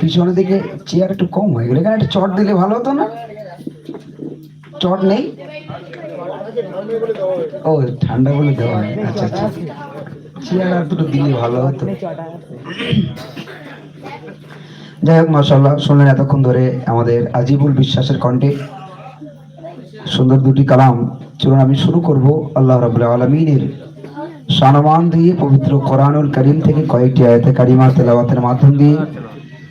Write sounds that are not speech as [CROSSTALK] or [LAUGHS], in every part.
পিছনের দিকে চেয়ার একটু কম হয়ে গেল। এখানে একটা চট দিলে ভালো হতো না? চট নেই? ও, ঠান্ডা বলে দেওয়া হয়। আচ্ছা আচ্ছা। চেয়ার আর দুটো দিলে ভালো হতো। যাই হোক মাসাল্লাহ শুনলেন এতক্ষণ ধরে আমাদের আজিবুল বিশ্বাসের কণ্ঠে। সুন্দর দুটি কালাম। চলুন আমি শুরু করব আল্লাহ রাবুল আলমিনের সম্মান দিয়ে পবিত্র কোরআনুল করিম থেকে কয়েকটি আয়তে কারিমা তেলাওয়াতের মাধ্যম দিয়ে।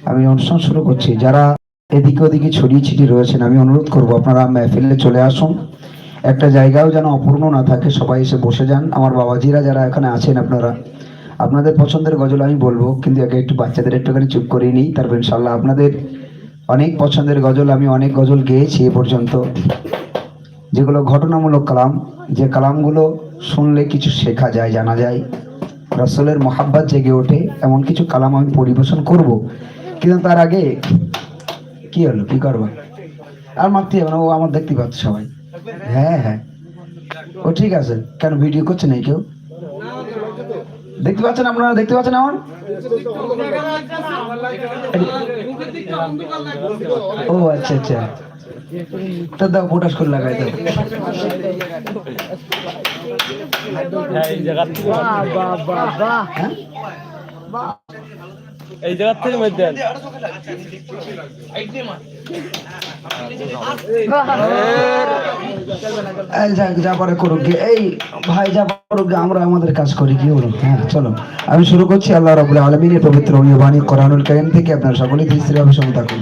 আমি অনুষ্ঠান শুরু করছি। যারা এদিকে ওদিকে ছড়িয়ে ছিটিয়ে রয়েছেন, আমি অনুরোধ করব আপনারা মেহফিলে চলে আসুন। একটা জায়গাও যেন অপূর্ণ না থাকে, সবাই এসে বসে যান। আমার বাবাজিরা যারা এখানে আছেন আপনারা, আপনাদের পছন্দের গজল আমি বলব, কিন্তু আগে একটু বাচ্চাদের একটুখানি চুপ করে নিই, তারপর ইনশাল্লাহ আপনাদের অনেক পছন্দের গজল, আমি অনেক গজল গেয়েছি এ পর্যন্ত। যেগুলো ঘটনামূলক কালাম, যে কালামগুলো শুনলে কিছু শেখা যায়, জানা যায়। রসলের মোহাব্বত জেগে ওঠে, এমন কিছু কালাম আমি পরিবেশন করব কিন্তু তার আগে কি হলো কি করব? আর মারতে হবে না ও আমার দেখতে পাচ্ছে সবাই। হ্যাঁ হ্যাঁ। ও ঠিক আছে। কেন ভিডিও করছে না কেউ? দেখতে পাচ্ছেন আপনারা? দেখতে পাচ্ছেন আমার? ও আচ্ছা আচ্ছা। তা দাও পোটাস করে লাগাই দাও। বাহ বাহ বাহ এই জায়গা থেকে মধ্যে। এই ভাই, যা করুক আমরা আমাদের কাজ করি, কি হ্যাঁ চলো। আমি শুরু করছি, আল্লাহ রাবুল আলমিনের পবিত্র বাণী কোরআনুল কারিম থেকে আপনার সকলেই দৃষ্টির থাকুন।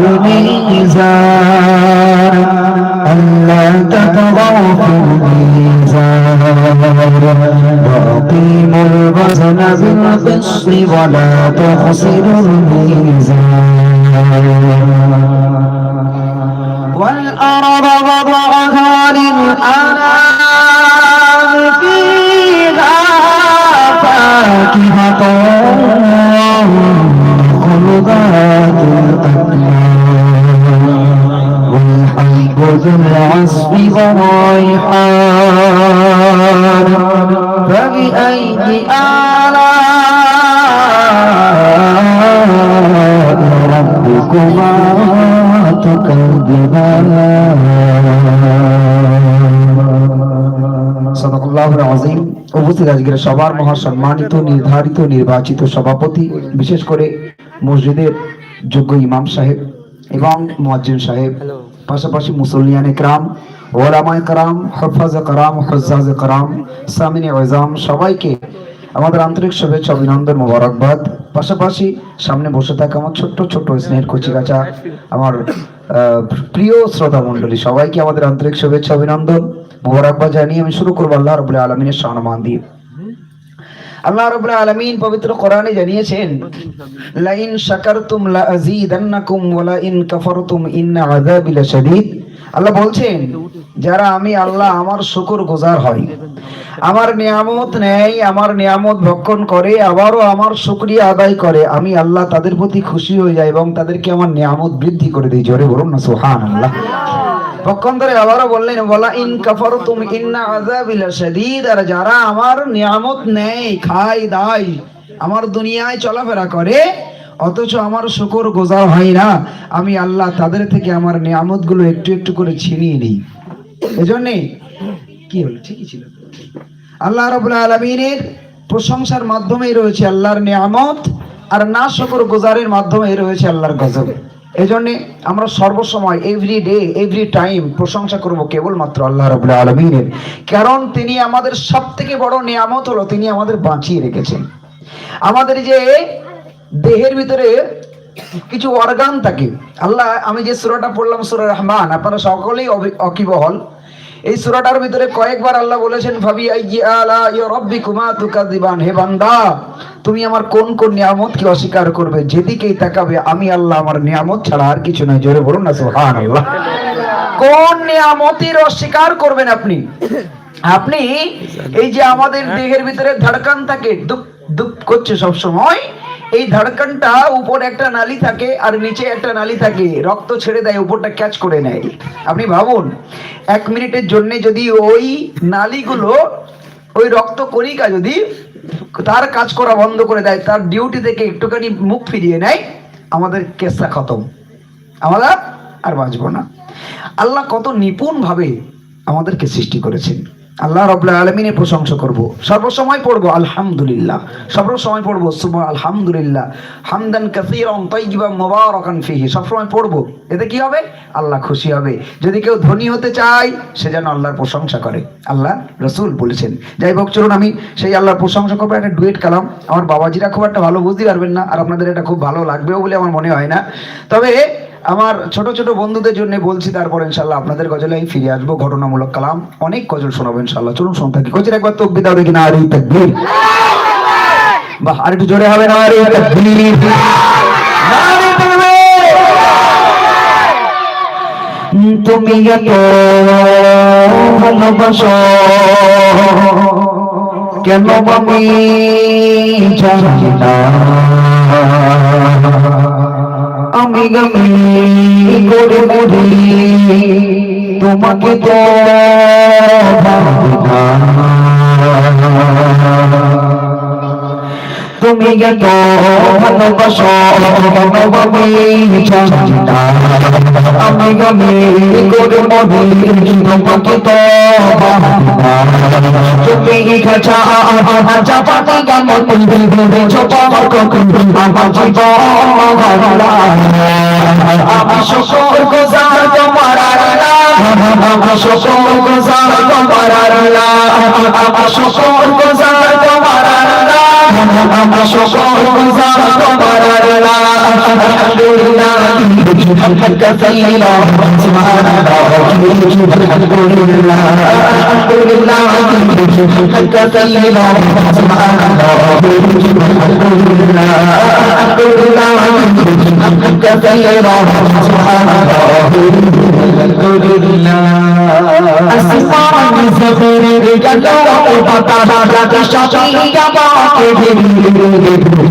الميزان ألا تطغوا في الميزان وأقيموا الوزن بالقسط ولا تخسروا الميزان والأرض وضعها للأنام فيها فاكهة وخلقات الأكمام والحب ذو العصف والريحان فبأي آلاء ربكما تكذبان صدق الله العظيم উপস্থিত আজকের সবার মহাসম্মানিত নির্ধারিত নির্বাচিত সভাপতি বিশেষ করে মসজিদের যোগ্য ইমাম সাহেব এবং মুয়াজ্জিন সাহেব পাশাপাশি মুসলিয়ান একরাম ওলামায় কারাম হফাজ কারাম হজাজ কারাম সামিন ওজাম সবাইকে আমাদের আন্তরিক শুভেচ্ছা অভিনন্দন মোবারকবাদ। পাশাপাশি সামনে বসে থাকা আমার ছোট্ট ছোট্ট স্নেহের কচিকাচা আমার আহ, প্রিয় শ্রোতা মণ্ডলী সবাইকে আমাদের আন্তরিক শুভেচ্ছা অভিনন্দন মোবারকবাদ জানিয়ে আমি শুরু করব আল্লাহ রবুল্লাহ আলমিনের সম্মান দিয়ে। আল্লাহ রাব্বুল আলামিন পবিত্র কোরআনে জানিয়েছেন, লাইন শাকারতুম লাযীদান্নাকুম ওয়া লাইন কাফারতুম ইন্না আযাবি লাশাদীদ। আল্লাহ বলছেন, যারা আমি আল্লাহ আমার শুকর গুজার হয়, আমার নিয়ামত নেয়, আমার নিয়ামত ভক্ষণ করে, আবারও আমার শুকরিয়া আদায় করে, আমি আল্লাহ তাদের প্রতি খুশি হয়ে যাই এবং তাদেরকে আমার নিয়ামত বৃদ্ধি করে দিই। জোরে বলুন না, সুবহানাল্লাহ। পক্ষান্তরে আবারও বললেন বলা ইন কাফার তুমি ইন্না আযাবিল শাদীদ আর যারা আমার নিয়ামত নেয় খায় দায় আমার দুনিয়ায় চলাফেরা করে, অথচ আমার শুকর গোজার হয় না, আমি আল্লাহ তাদের থেকে আমার নিয়ামতগুলো একটু একটু করে ছিনিয়ে নিই। এজন্যে কি হলো? ঠিকই ছিল। আল্লাহ রাব্বুল আলামিনের প্রশংসার মাধ্যমেই রয়েছে আল্লাহর নিয়ামত, আর না শকর গোজারের মাধ্যমে রয়েছে আল্লাহর গজব। এই জন্যে আমরা সর্বসময় এভরি ডে এভরি টাইম প্রশংসা করব কেবলমাত্র আল্লাহ রবুল্লা আলমিনের। কারণ তিনি আমাদের সব থেকে বড় নিয়ামত হলো তিনি আমাদের বাঁচিয়ে রেখেছেন। আমাদের যে দেহের ভিতরে কিছু অর্গান থাকে, আল্লাহ আমি যে সুরাটা পড়লাম সুরা রহমান, আপনারা সকলেই অকিবহল। এই সূরাটার ভিতরে কয়েকবার আল্লাহ বলেছেন ভাবি হে বান্দা, তুমি আমার কোন কোন নিয়ামত কি অস্বীকার করবে? যেদিকেই তাকাবে, আমি আল্লাহ আমার নিয়ামত ছাড়া আর কিছু নয়। জোরে বলুন না, সুবহানাল্লাহ। কোন নিয়ামতের অস্বীকার করবেন আপনি? আপনি এই যে আমাদের দেহের ভিতরে ধড়কন থাকে দুপ দুপ করছে সব সময় এই ধড়কনটা উপরে একটা নালি থাকে আর নিচে একটা নালি থাকে। রক্ত ছেড়ে দেয়, উপরটা ক্যাচ করে নেয়। আপনি ভাবুন, এক মিনিটের জন্য যদি ওই নালিগুলো, ওই রক্ত কণিকা যদি তার কাজ করা বন্ধ করে দেয়, তার ডিউটি থেকে একটুখানি মুখ ফিরিয়ে নেয়, আমাদের কেসটা খতম। আমরা আর বাঁচবো না। আল্লাহ কত নিপুণ ভাবে আমাদেরকে সৃষ্টি করেছেন। আল্লাহ রবুল্লা আলমিনের প্রশংসা করব। সর্বসময় পড়ব আলহামদুলিল্লাহ। সর্বসময় পড়ব সুবহান আলহামদুলিল্লাহ। হামদান কাসীরান তাইয়িবান মুবারাকান ফিহি। সবসময় পড়ব। এতে কি হবে? আল্লাহ খুশি হবে। যদি কেউ ধনী হতে চায়, সে যেন আল্লাহর প্রশংসা করে। আল্লাহ রসুল বলেছেন। যাই হোক, চলুন আমি সেই আল্লাহর প্রশংসা করব, একটা ডুয়েট কালাম। আমার বাবাজিরা খুব একটা ভালো বুঝতে পারবেন না, আর আপনাদের এটা খুব ভালো লাগবেও বলে আমার মনে হয় না। তবে আমার ছোট ছোট বন্ধুদের জন্য বলছি, তারপর ইনশাল্লাহ আপনাদের গজলে আমি ফিরে আসব। ঘটনামূলক কালাম, অনেক গজল শোনাবো ইনশাল্লাহ। চলুন শুনতে থাকি। গজল একবার তো দাও দেখি না, আর তাকবীর। বাহ, আর একটু জোরে হবে না, আর। তুমি এত ভালোবাসো, কেন আমি জানি না? আমি করে মরি তোমাকে তো এত ভালোবাসো কেন আমি জানি না আমি গামি করে মরি তোমাকে তো তুমি কাছা আজা পাতি গাম তুমি ছোট কখন আমার জীবন আমি শুকর গুজার তোমার আমি শুকর গুজার তোমার আমি শুকর গুজার তোমার আল্লাহ আমি শুকর গুজার তোমার আল্লাহ আলহামদুলিল্লাহ কাসীরা সুবহানাল্লাহ আলহামদুলিল্লাহ আলহামদুলিল্লাহ কাসীরা সুবহানাল্লাহ আলহামদুলিল্লাহ আলহামদুলিল্লাহ كثيرا سبحان الله أسمان زفر جلو بطا بطا شقي باقي আমাকে বান্ধবী করে করে লোক করলা কতকিরে আসমান জফির গেলো বাবা রাজা শশী আমাকে ঘিরে আমাকে বান্ধবী করে করে どうも。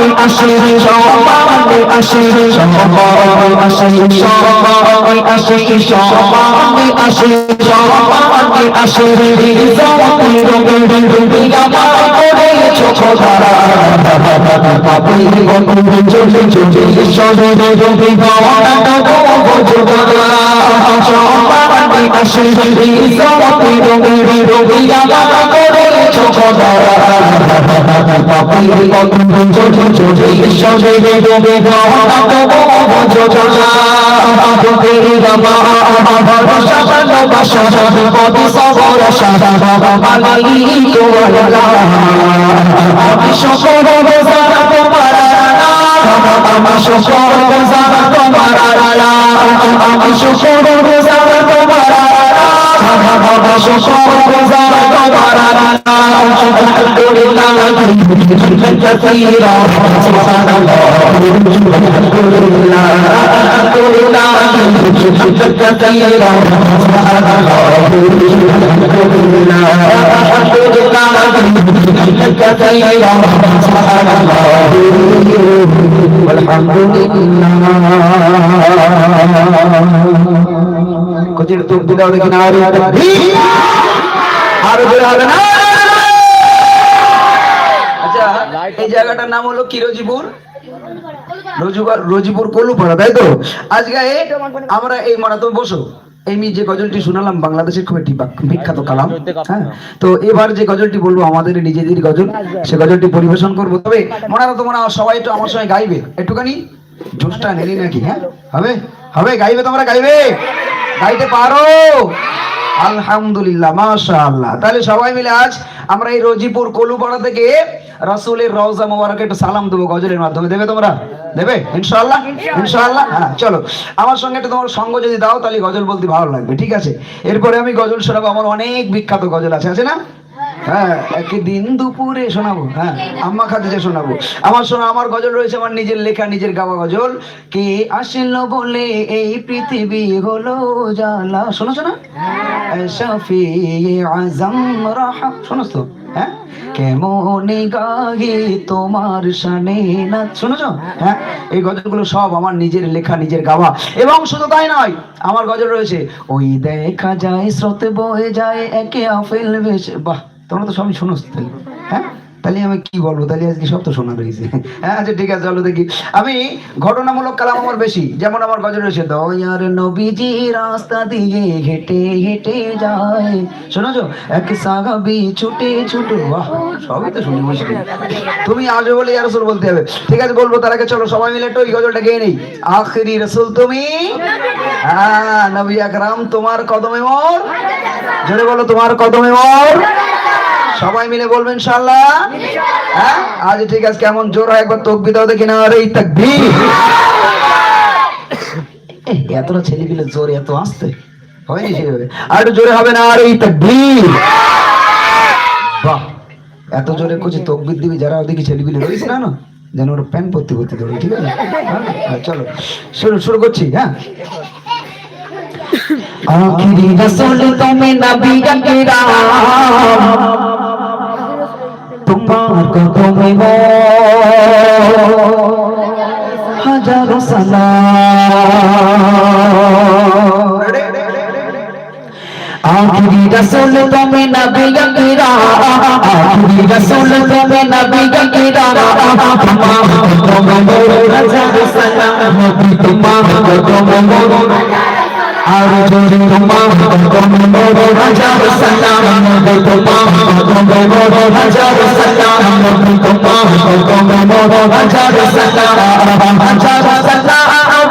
আলহামদুলিল্লাহ কাসীরা সুবহানাল্লাহ আলহামদুলিল্লাহ فبأي আসে কত যোজন যোজন সজে ডোবে কত যোজনা তেরি বাবা ভরসা ভালোবাসা কবি সবর সাদা বাবা মালিক আল্লাহ আমি সকল গোজার তোমার আমি সকল গোজার তোমার আমি সকল গোজার كثيرا سبحان الله الحمد لله الحمد لله كثيرا سبحان الله الحمد لله الحمد لله كثيرا سبحان الله والحمد لله কচির তুক দিদাও দেখি না আর জোরে হবে আচ্ছা এই জায়গাটার নাম হলো কিরোজিপুর রোজিপুর কলুপাড়া, তাই তো? আজকে আমরা এই মারা তুমি বসো। আমি যে গজলটি শোনালাম, বাংলাদেশের খুব একটি বিখ্যাত কালাম। হ্যাঁ? তো এবার যে গজলটি বলব, আমাদের নিজেদের গজল, সে গজলটি পরিবেশন করব। তবে মনে হয় তোমরা, সবাই একটু আমার সঙ্গে গাইবে। একটুখানি জোশটা নেলি নাকি হ্যাঁ? হবে? হবে? গাইবে তোমরা? গাইবে? গাইতে পারো? আলহামদুলিল্লাহ মাশা আল্লাহ তাহলে সবাই মিলে আজ আমরা এই রজিপুর কলুপাড়া থেকে রাসুলের রওজা মোবারকে একটু সালাম দেবো গজলের মাধ্যমে। দেবে তোমরা? দেবে? ইনশাআল্লাহ? ইনশাল্লাহ হ্যাঁ চলো। আমার সঙ্গে একটু তোমার সঙ্গ যদি দাও, তাহলে গজল বলতে ভালো লাগবে, ঠিক আছে? এরপরে আমি গজল শোনাবো, আমার অনেক বিখ্যাত গজল আছে আছে না? হ্যাঁ একদিন দুপুরে শোনাবো হ্যাঁ আম্মা খাদিজা শোনাবো। আমার শোনা আমার গজল রয়েছে আমার নিজের লেখা নিজের গাওয়া গজল। কে আসলো বলে এই পৃথিবী হলো জালা শোনো শোনা। শফি আজম রাহা। শোনো তো হ্যাঁ। কেমন গাহি তোমার শানে না শুনেছ হ্যাঁ এই গজলগুলো সব আমার নিজের লেখা নিজের গাওয়া। এবং শুধু তাই নয় আমার গজল রয়েছে ওই দেখা যায় স্রোতে বয়ে যায় একে আফেল বেশ বাহ। তোমরা তো সবই শোনো হ্যাঁ? তাহলে আমি কি বলব? তাহলে আজকে সব তো শোনা রয়েছে। হ্যাঁ আচ্ছা ঠিক আছে, চলো দেখি। আমি ঘটনামূলক কালাম আমার বেশি। যেমন আমার গজল রয়েছে, দয়ার নবীজি রাস্তা দিয়ে হেঁটে হেঁটে যায়। শোনাছো? এক সাগাবি ছুটে ছুটে। বাহ, সবই তো শুনি মুশকিল তুমি আসবে বলে ইয়া রসুল বলতে হবে। ঠিক আছে, বলব তার আগে, চলো, সবাই মিলে একটু এই গজলটা গেয়ে নেই। আখরি রসুল তুমি? হ্যাঁ নবী আকরাম, তোমার কদমে মোর। জোরে বলো, তোমার কদমে মোর। সবাই মিলে বলবেন, ইনশাআল্লাহ? হ্যাঁ? আজ ঠিক আছে কেমন জোর হয়, একবার তকবি দাও দেখি না, আরে, এই তাকবীর। এতটা ছেলে পিলে জোর, এত আসতে হয়নি সেভাবে। আর একটু জোরে হবে না, আর, এই তাকবীর। বাহ, এত জোরে করছি তকবির দিবি, যারা ওদিকে ছেলে পিলে রয়েছে না না, যেন ওরা প্যান পরতে পরতে দেবে ঠিক আছে? হ্যাঁ? চলো, শুরু শুরু করছি হ্যাঁ? আখিরি রসুল তুমি নবী কিরাম তোমার কদমে হাজারো সালাম। আখিরি রসুল তুমি নবী কিরাম আখিরি রসুল তুমি নবী কিরাম তোমার কদমে মো হাজারো সালাম। তোমার কদমে মো আর জোরে তোমার হাজার সালাম নবী তোমার হাজার সালাম নবী তোমার হাজার সালাম হাজার সালাম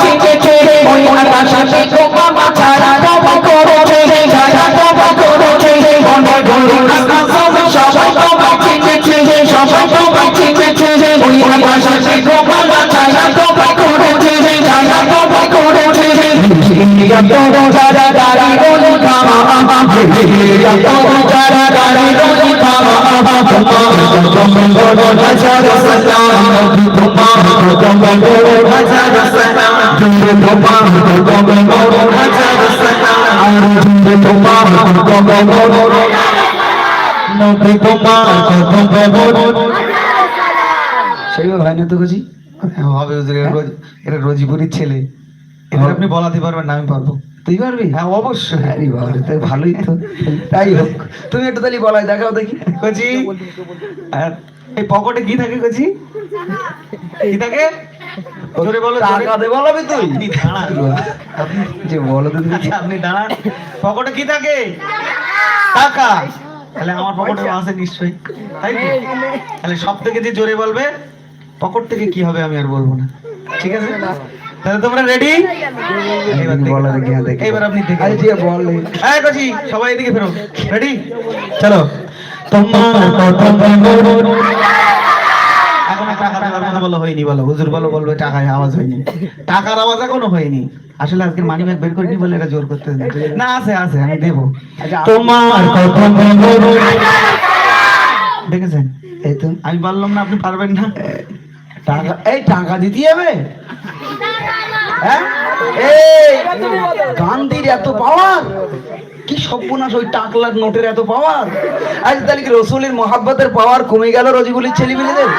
সেইভাবে হয় না তো বুঝি হ্যাঁ, হবে রোজিপুরির ছেলে। আপনি বলাতে পারবেন না আমি পারব। তুই পারবি? হ্যাঁ অবশ্যই। আরে বাবা তাই ভালোই তো। তাই হোক তুমি একটু তাহলে বলাই দেখাও দেখি। কচি আর এই পকেটে কি থাকে কচি? কি থাকে? জোরে বলো টাকা দে বলাবি তুই। আপনি দাঁড়ান। যে বলো তুমি আচ্ছা, আপনি দাঁড়ান। পকেটে কি থাকে? টাকা। তাহলে আমার পকেটে আছে নিশ্চয়ই। তাই তাহলে সব থেকে যে জোরে বলবে পকেট থেকে কি হবে আমি আর বলব না। ঠিক আছে? তাহলে তোমরা রেডি এবার আপনি। সবাই এদিকে ফেরো। রেডি চলো। তোমার এখন টাকা দেওয়ার কথা বলো হয়নি বলো। হুজুর বলো বলবে টাকায় আওয়াজ হয়নি। টাকার আওয়াজ এখনও হয়নি। আসলে আজকে মানি ব্যাগ বের করিনি বলে এটা জোর করতে না। আছে আছে আমি দেবো। আচ্ছা, তোমার দেখেছেন? এই তো আমি বললাম না আপনি পারবেন না। টাকা এই টাকা দিতে হবে? হ্যাঁ? এই গান্ধীর এত পাওয়ার কি সর্বনাশ ওই টাকলার নোটের এত পাওয়ার আজ তাহলে কি রসুলের মহাব্বতের পাওয়ার কমে গেল রজিগুলির ছেলেমেয়েদের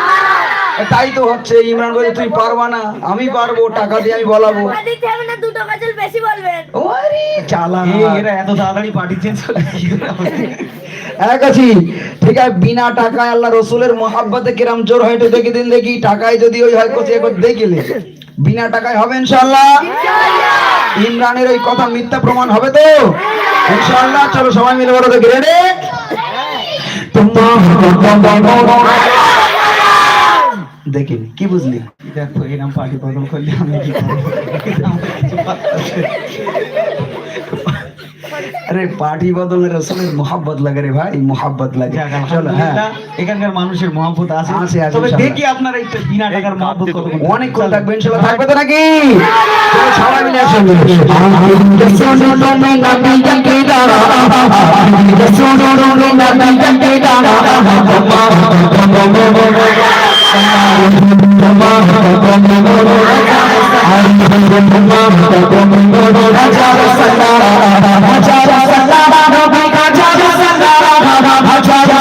তাই তো হচ্ছে ইমরান বলছে তুই পারবা না আমি পারব টাকা দিয়ে আমি বলাবো। আছি ঠিক আছে বিনা টাকায় আল্লাহ রসুলের মহাব্বতে কিরাম জোর হয় দেখে দিন দেখি টাকায় যদি ওই হয় কোথায় একবার দেখিলে। বিনা টাকায় হবে ইনশাল্লাহ ইমরানের ওই কথা মিথ্যা প্রমাণ হবে তো? ইনশাল্লাহ চলো সবাই মিলে বলো দেখি। রেডে দেখিনি কি বুঝলি? দেখো এরকম পার্টি বদল করলে আমি [LAUGHS] কি করব? আমার কিছু পাত্তা নেই। আরে পার্টি বদলে রসুলের মোহাব্বত লাগে রে ভাই মোহাব্বত লাগে। চলো হ্যাঁ। এখানকার মানুষের মহব্বত আছে। আছে, আছে, তবে দেখি আপনার এই বিনা টাকার মহব্বত কত অনেক অনেকক্ষণ থাকবে ইনশাআল্লাহ থাকবে তো নাকি? সবাই মিলে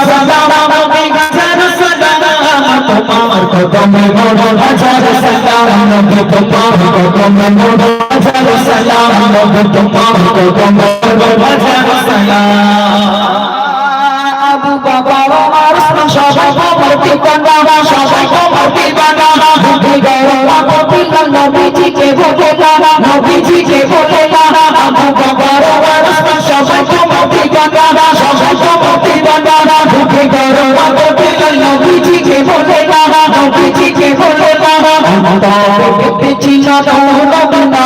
আমার সবাই ভর্তি বানা সবাই ভর্তি বানা বুদ্ধি গৌরবা কপিলা নবীজিকে ভোটে না নবীজিকে ভোটে না আমাদের ছিল নবী না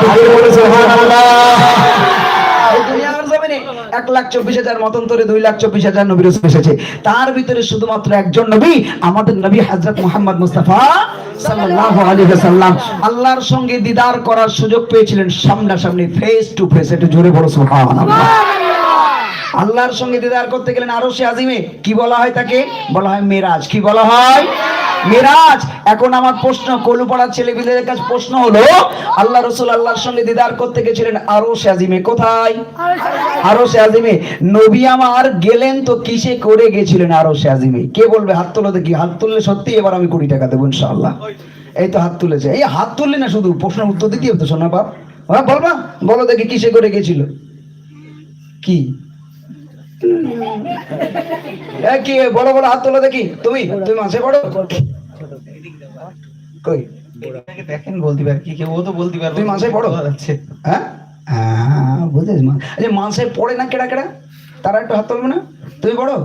নবী না তোমার এক লাখ চব্বিশ হাজার মতন দুই লাখ চব্বিশ হাজার নবী রসুল এসেছে। তার ভিতরে শুধুমাত্র একজন নবী আমাদের নবী হযরত মুহাম্মদ মুস্তাফা সাল্লাল্লাহু আলাইহি ওয়াসাল্লাম। আল্লাহর সঙ্গে দিদার করার সুযোগ পেয়েছিলেন সামনাসামনি ফেস টু ফেস একটু জোরে সুবহানাল্লাহ। আল্লাহর সঙ্গে দিদার করতে গেলেন আরও সে আজিমে। কি বলা হয় তাকে? বলা হয় মেরাজ। কি বলা হয়? মিরাজ, এখন আমার প্রশ্ন, কলুপাড়ার ছেলেপিলেদের কাছে প্রশ্ন হলো, আল্লাহ রসুল আল্লাহর সঙ্গে দিদার করতে গেছিলেন আরও আজিমে, কোথায়? আরও আজিমে। নবী আমার গেলেন তো কিসে করে গেছিলেন আরও আজিমে? কে বলবে, হাত তোলো দেখি, হাত তুললে সত্যি এবার আমি কুড়ি টাকা দেবো ইনশাআল্লাহ। এই তো হাত তুলেছে। এই হাত তুললে না শুধু, প্রশ্নের উত্তর দিতে হতো শোনা বাপ। হ্যাঁ বলবা, বলো দেখি কিসে করে গেছিল। কি? বলো বলো, হাত তোলো দেখি। তুমি তুমি মাসে পড়ো। কই? দেখেন বলতে পারে কি কেউ ও তো বলতে পারে তুই মাসে পড়ো? হ্যাঁ? হ্যাঁ বুঝেছ মা আচ্ছা মাসে পড়ে না কেডা কেডা? তারা একটু হাত তুলবে না? তুমি পড়ো?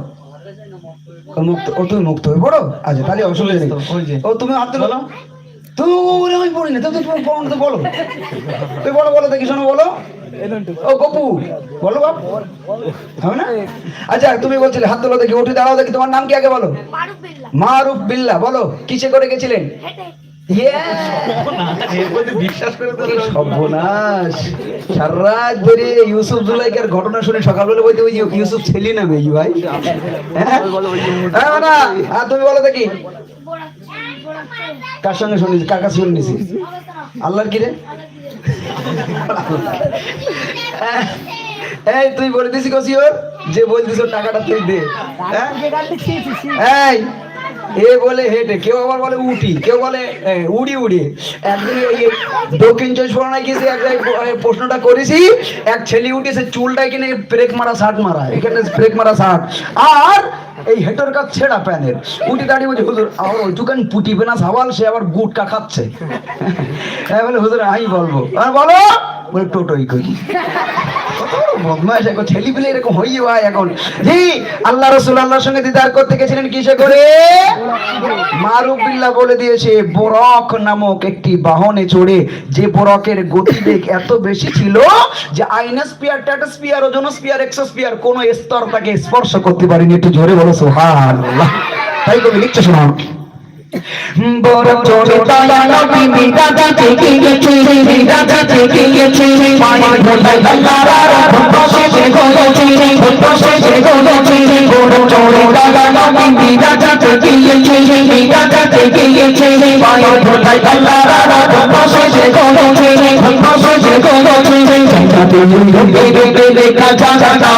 মুক্ত ও তুমি মুক্ত হয়ে পড়ো? আচ্ছা তাহলে অসুবিধা নেই। ও তুমি হাত তুলো। তুমি বলে আমি পড়ি না তো তুমি পড়ো তো বলো। তুমি বলো বলো দেখি শোনো বলো। ও গপু। বলো বাপ। হবে না? আচ্ছা তুমি বলছিলে হাত তোলো দেখি উঠে দাঁড়াও দেখি তোমার নাম কি আগে বলো? মারুফ বিল্লাহ মারুফ বলো কিসে করে গেছিলেন? করে ইউসুফ জুলাইকার ঘটনা শুনে সকালবেলা বলতে ওই ইউসুফ ছেলি না মেয়ে ভাই? হ্যাঁ? হ্যাঁ, না, তুমি বলো দেখি। বোড়া বোড়া কার সঙ্গে কার কাছে শুনিস আল্লাহর কি রে? এই তুই বলে দিছি কসি ওর যে বলছিস ওর টাকাটা তুই দে। হ্যাঁ? এই এ বলে হেঁটে, কেউ আবার বলে উটি কেউ বলে উড়ি উড়ি। একদিন দক্ষিণ চব্বিশ পরগনায় গেছি এক প্রশ্নটা করেছি, এক ছেলে উঠেছে চুলটাই কিনে ব্রেক মারা, শার্ট মারা, এখানে ব্রেক মারা শার্ট। আর এই হেঁটোর কাজ ছেঁড়া প্যানের। উঠি দাঁড়িয়ে বলছে, হুজুর, আমার ওইটুকান পুটিবে না, সাবাল, সে আবার গুটকা খাচ্ছে। হ্যাঁ বলে, হুজুর, আমি বলব। আর বলো, বলে, টোটোই করি। বদমাশ এখন ছেলে পেলে এরকম হয়ে ভাই এখন। জি, আল্লাহ রসুল আল্লাহর সঙ্গে দিদার করতে গেছিলেন কিসে করে? মারুফ বিল্লাহ বলে দিয়েছে, বোরক নামক একটি বাহনে চড়ে যে বোরকের গতিবেগ এত বেশি ছিল যে আইনাস্পিয়ার ট্যাটাস্পিয়ার ওজোনোস্পিয়ার এক্সোস্পিয়ার কোনো স্তর তাকে স্পর্শ করতে পারেনি। একটু জোরে বলো, সুবহানাল্লাহ। তাই কবি লিখছে শোনা বড় চড়ে তালা নবী মিরা দিতে গিয়েছে মিরা দিতে গিয়েছে মায়ের ভোলায় আল্লাহর ভক্ত সে গলেছে ভক্ত সে গলেছে। বড় চড়ে তালা নবী মিরা দিতে গিয়েছে মিরা দিতে গিয়েছে মায়ের ভোলায় আল্লাহর ভক্ত সে গলেছে। ভক্ত সে গলেছে জানাতে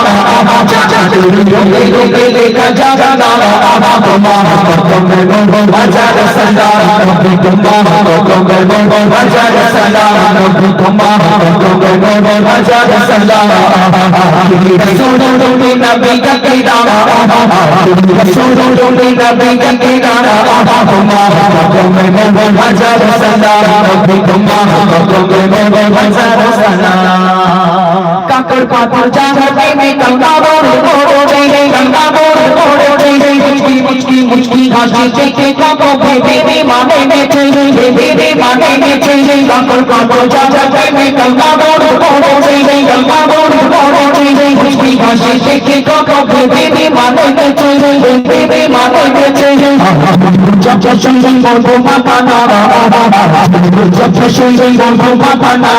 রসূল তুমি নবী কা কাকর পাথর জাহাতে মে গঙ্গা বড় বড় রে গঙ্গা বড় বড় রে মুচকি মুচকি মুচকি হাসি থেকে কাকো বেবি মানে নেচে বেবি মানে নেচে কাকর পাথর জাহাতে মে গঙ্গা বড় বড় রে গঙ্গা বড় বড় রে মুচকি হাসি থেকে কাকো বেবি মানে নেচে বেবি মানে নেচে জপ সুন্দর বন্ধু মাতা না জপ সুন্দর বন্ধু মাতা না